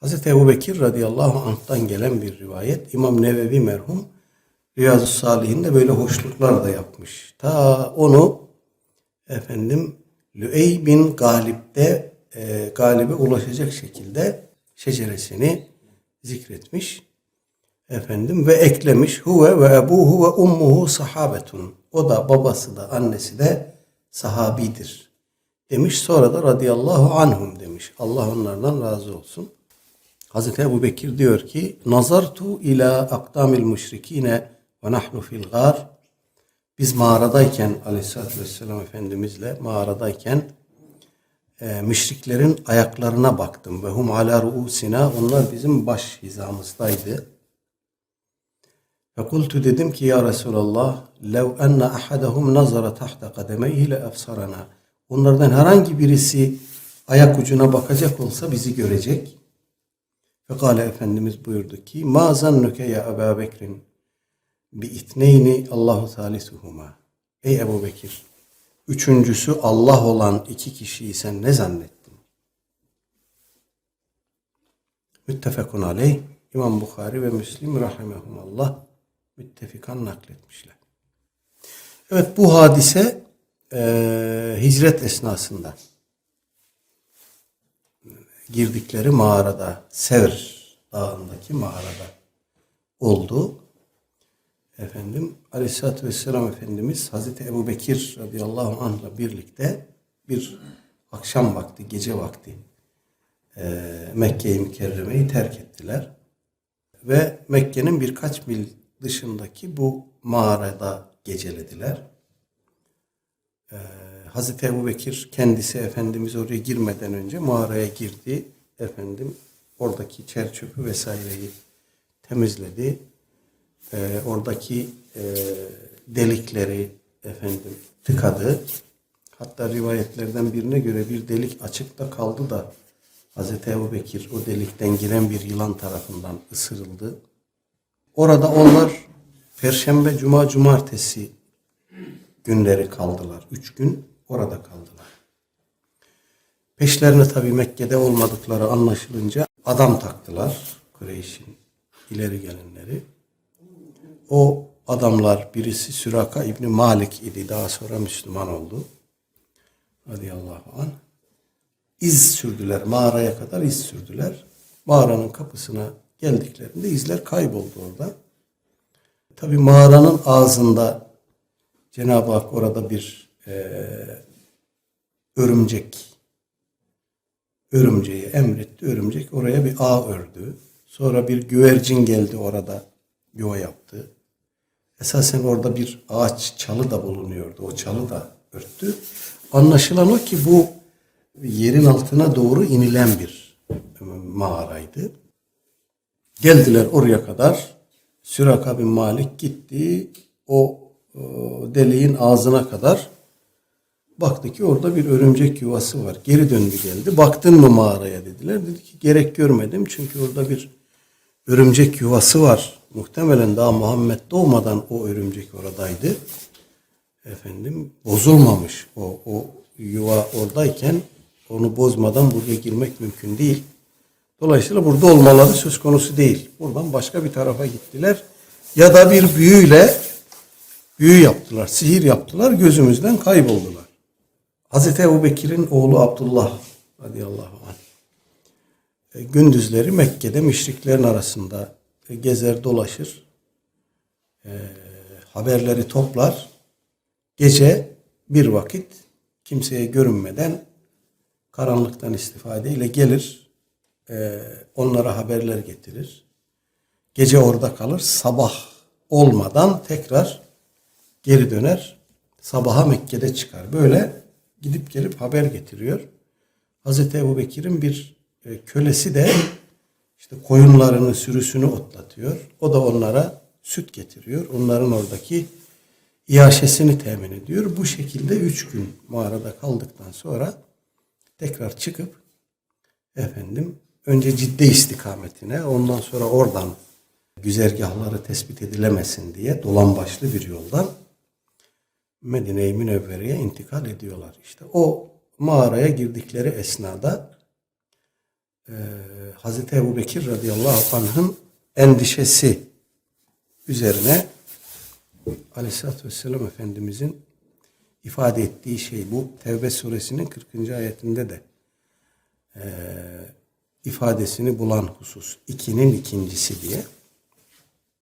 Hazreti Ebu Bekir radıyallahu anh'tan gelen bir rivayet. İmam Nevevi merhum Riyazu Salihinde böyle hoşluklar da yapmış. Ta onu efendim Lüey bin Galip'te e, Galip'e ulaşacak şekilde şeceresini zikretmiş. Efendim ve eklemiş huve ve ebuhu ve ummuhu sahabetun. O da babası da annesi de sahabidir. Demiş sonra da radıyallahu anhum demiş. Allah onlardan razı olsun. Hazreti Ebu Bekir diyor ki nazartu ila akdamil müşrikine ve nahnu fil gar biz mağaradayken aleyhissalatü vesselam Efendimizle mağaradayken e, müşriklerin ayaklarına baktım. Ve hum ala ruusina onlar bizim baş hizamızdaydı. Ve kultu dedim ki ya Resulallah lev enne ahadahum nazara tahta kademeyhi le efsarana. Onlardan herhangi birisi ayak ucuna bakacak olsa bizi görecek. Fekale Efendimiz buyurdu ki ma zannuke ya Ebu Bekir'in bi itneyni Allahu salisuhuma. Ey Ebu Bekir üçüncüsü Allah olan iki kişiyi sen ne zannettin? Müttefekun aleyh İmam Bukhari ve Müslim rahimehumallah müttefikan nakletmişler. Evet bu hadise eee, hicret esnasında girdikleri mağarada, Sevr dağındaki mağarada oldu. Efendim Aleyhisselatü Vesselam Efendimiz Hazreti Ebu Bekir radıyallahu anh'la birlikte bir akşam vakti, gece vakti eee Mekke-i Mükerreme'yi terk ettiler. Ve Mekke'nin birkaç mil dışındaki bu mağarada gecelediler. Ee, Hazreti Ebu Bekir kendisi Efendimiz oraya girmeden önce mağaraya girdi. Efendim oradaki çer çöpü vesaireyi temizledi. Ee, oradaki e, delikleri efendim tıkadı. Hatta rivayetlerden birine göre bir delik açıkta kaldı da Hazreti Ebu Bekir o delikten giren bir yılan tarafından ısırıldı. Orada onlar Perşembe, Cuma, Cumartesi günleri kaldılar. Üç gün orada kaldılar. Peşlerine tabi Mekke'de olmadıkları anlaşılınca adam taktılar. Kureyş'in ileri gelenleri. O adamlar birisi Süraka İbni Malik idi. Daha sonra Müslüman oldu. Radıyallahu anh. İz sürdüler. Mağaraya kadar iz sürdüler. Mağaranın kapısına geldiklerinde izler kayboldu orada. Tabi mağaranın ağzında Cenab-ı Hak orada bir eee, örümcek örümceği emretti. Örümcek oraya bir ağ ördü. Sonra bir güvercin geldi orada yuva yaptı. Esasen orada bir ağaç çalı da bulunuyordu. O çalı da örttü. Anlaşılan o ki bu yerin altına doğru inilen bir e, mağaraydı. Geldiler oraya kadar. Süraka bin Malik gitti. O e, deliğin ağzına kadar baktı ki orada bir örümcek yuvası var. Geri döndü geldi. Baktın mı mağaraya dediler. Dedi ki gerek görmedim. Çünkü orada bir örümcek yuvası var. Muhtemelen daha Muhammed doğmadan o örümcek oradaydı. Efendim bozulmamış. O, o yuva oradayken onu bozmadan buraya girmek mümkün değil. Dolayısıyla burada olmaları söz konusu değil. Buradan başka bir tarafa gittiler. Ya da bir büyüyle büyü yaptılar, sihir yaptılar, gözümüzden kayboldular. Hazreti Ebu Bekir'in oğlu Abdullah radıyallahu anh e, gündüzleri Mekke'de müşriklerin arasında e, gezer dolaşır, e, haberleri toplar, gece bir vakit kimseye görünmeden karanlıktan istifadeyle gelir, onlara haberler getirir. Gece orada kalır, sabah olmadan tekrar geri döner, sabaha Mekke'de çıkar. Böyle gidip gelip haber getiriyor. Hazreti Ebu Bekir'in bir e, kölesi de işte koyunlarını, sürüsünü otlatıyor. O da onlara süt getiriyor. Onların oradaki iaşesini temin ediyor. Bu şekilde üç gün mağarada kaldıktan sonra tekrar çıkıp efendim önce ciddi istikametine ondan sonra oradan güzergahları tespit edilemesin diye dolan başlı bir yoldan Medine-i Münevvere'ye intikal ediyorlar. İşte o mağaraya girdikleri esnada e, Hazreti Ebu Bekir radıyallahu anh'ın endişesi üzerine Aleyhisselatü Vesselam Efendimizin ifade ettiği şey bu. Tevbe suresinin 40. ayetinde de e, ifadesini bulan husus. ikinin ikincisi diye.